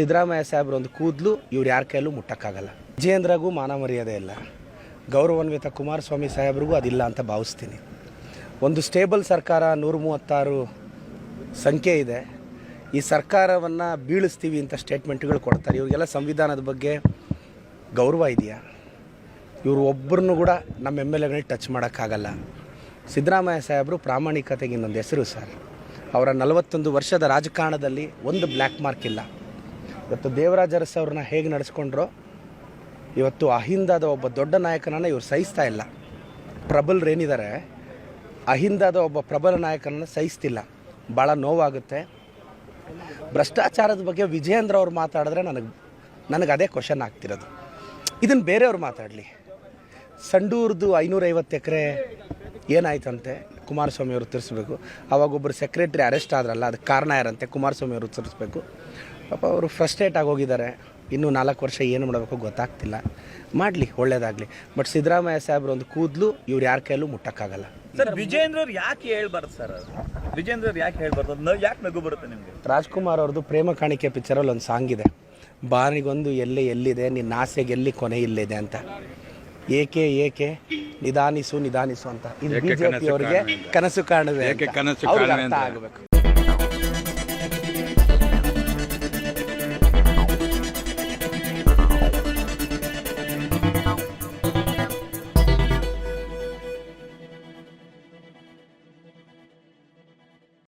ಸಿದ್ದರಾಮಯ್ಯ ಸಾಹೇಬ್ರ ಒಂದು ಕೂದಲು ಇವ್ರು ಯಾರ ಕೈಯಲ್ಲೂ ಮುಟ್ಟಕ್ಕಾಗಲ್ಲ. ವಿಜೇಂದ್ರಗೂ ಮಾನ ಮರ್ಯಾದೆ ಇಲ್ಲ. ಗೌರವಾನ್ವಿತ ಕುಮಾರಸ್ವಾಮಿ ಸಾಹೇಬ್ರಿಗೂ ಅದಿಲ್ಲ ಅಂತ ಭಾವಿಸ್ತೀನಿ. ಒಂದು ಸ್ಟೇಬಲ್ ಸರ್ಕಾರ ನೂರ ಮೂವತ್ತಾರು ಸಂಖ್ಯೆ ಇದೆ. ಈ ಸರ್ಕಾರವನ್ನು ಬೀಳಿಸ್ತೀವಿ ಅಂತ ಸ್ಟೇಟ್ಮೆಂಟ್ಗಳು ಕೊಡ್ತಾರೆ. ಇವರಿಗೆಲ್ಲ ಸಂವಿಧಾನದ ಬಗ್ಗೆ ಗೌರವ ಇದೆಯಾ? ಇವರು ಒಬ್ಬರನ್ನು ಕೂಡ ನಮ್ಮ ಎಂ ಎಲ್ ಎಗಳಿಗೆ ಟಚ್ ಮಾಡೋಕ್ಕಾಗಲ್ಲ. ಸಿದ್ದರಾಮಯ್ಯ ಸಾಹೇಬರು ಪ್ರಾಮಾಣಿಕತೆಗೆ ಇನ್ನೊಂದು ಹೆಸರು ಸರ್. ಅವರ ನಲವತ್ತೊಂದು ವರ್ಷದ ರಾಜಕಾರಣದಲ್ಲಿ ಒಂದು ಬ್ಲ್ಯಾಕ್ ಮಾರ್ಕ್ ಇಲ್ಲ. ಇವತ್ತು ದೇವರಾಜ ಅರಸು ಅವ್ರನ್ನ ಹೇಗೆ ನಡೆಸ್ಕೊಂಡ್ರು, ಇವತ್ತು ಅಹಿಂದಾದ ಒಬ್ಬ ದೊಡ್ಡ ನಾಯಕನನ್ನು ಇವ್ರು ಸಹಿಸ್ತಾ ಇಲ್ಲ. ಪ್ರಬಲರೇನಿದ್ದಾರೆ ಅಹಿಂದಾದ ಒಬ್ಬ ಪ್ರಬಲ ನಾಯಕನನ್ನು ಸಹಿಸ್ತಿಲ್ಲ. ಭಾಳ ನೋವಾಗುತ್ತೆ. ಭ್ರಷ್ಟಾಚಾರದ ಬಗ್ಗೆ ವಿಜಯೇಂದ್ರ ಅವ್ರು ಮಾತಾಡಿದ್ರೆ ನನಗೆ ನನಗೆ ಅದೇ ಕ್ವಶನ್ ಆಗ್ತಿರೋದು. ಇದನ್ನು ಬೇರೆಯವ್ರು ಮಾತಾಡಲಿ. ಸಂಡೂರ್ದು ಐನೂರೈವತ್ತು ಎಕರೆ ಏನಾಯ್ತಂತೆ? ಕುಮಾರಸ್ವಾಮಿ ಅವರು ತಿಳಿಸ್ಬೇಕು ಅವಾಗ ಒಬ್ಬರು ಸೆಕ್ರೆಟ್ರಿ ಅರೆಸ್ಟ್ ಆದ್ರಲ್ಲ, ಅದಕ್ಕೆ ಕಾರಣ ಯಾರಂತೆ? ಕುಮಾರಸ್ವಾಮಿ ಅವರು ತಿಳಿಸ್ಬೇಕು ಪಾಪ ಅವರು ಫ್ರಸ್ಟ್ರೇಟ್ ಆಗೋಗಿದ್ದಾರೆ ಇನ್ನೂ ನಾಲ್ಕು ವರ್ಷ ಏನು ಮಾಡಬೇಕು ಗೊತ್ತಾಗ್ತಿಲ್ಲ. ಮಾಡಲಿ ಒಳ್ಳೇದಾಗಲಿ. ಬಟ್ ಸಿದ್ದರಾಮಯ್ಯ ಸಾಹೇಬ್ರ ಒಂದು ಕೂದಲು ಇವ್ರು ಯಾರ ಕೈಯಲ್ಲೂ ಮುಟ್ಟಕ್ಕಾಗಲ್ಲ. ಸರ್ ವಿಜೇಂದ್ರ ಅವ್ರು ಯಾಕೆ ಹೇಳ್ಬಾರ್ದು ಸರ್ ಅದು ವಿಜೇಂದ್ರ ಅವ್ರು ಯಾಕೆ ಹೇಳ್ಬಾರ್ದು? ಅದು ಯಾಕೆ ನಗು ಬರುತ್ತೆ ನಿಮಗೆ? ರಾಜ್ಕುಮಾರ್ ಅವ್ರದ್ದು ಪ್ರೇಮ ಕಾಣಿಕೆ ಪಿಕ್ಚರಲ್ಲಿ ಒಂದು ಸಾಂಗ್ ಇದೆ. ಬಾರಿಗೊಂದು ಎಲ್ಲಿ ಎಲ್ಲಿದೆ ನಿನ್ನ ಆಸೆಗೆ ಎಲ್ಲಿ ಕೊನೆ ಇಲ್ಲಿದೆ ಅಂತ. ಏಕೆ ಏಕೆ? ನಿಧಾನಿಸು ನಿಧಾನಿಸು ಅಂತ. ಇದು ಬಿಜೆಪಿ ಅವರಿಗೆ ಕನಸು ಕಾಣುವೆ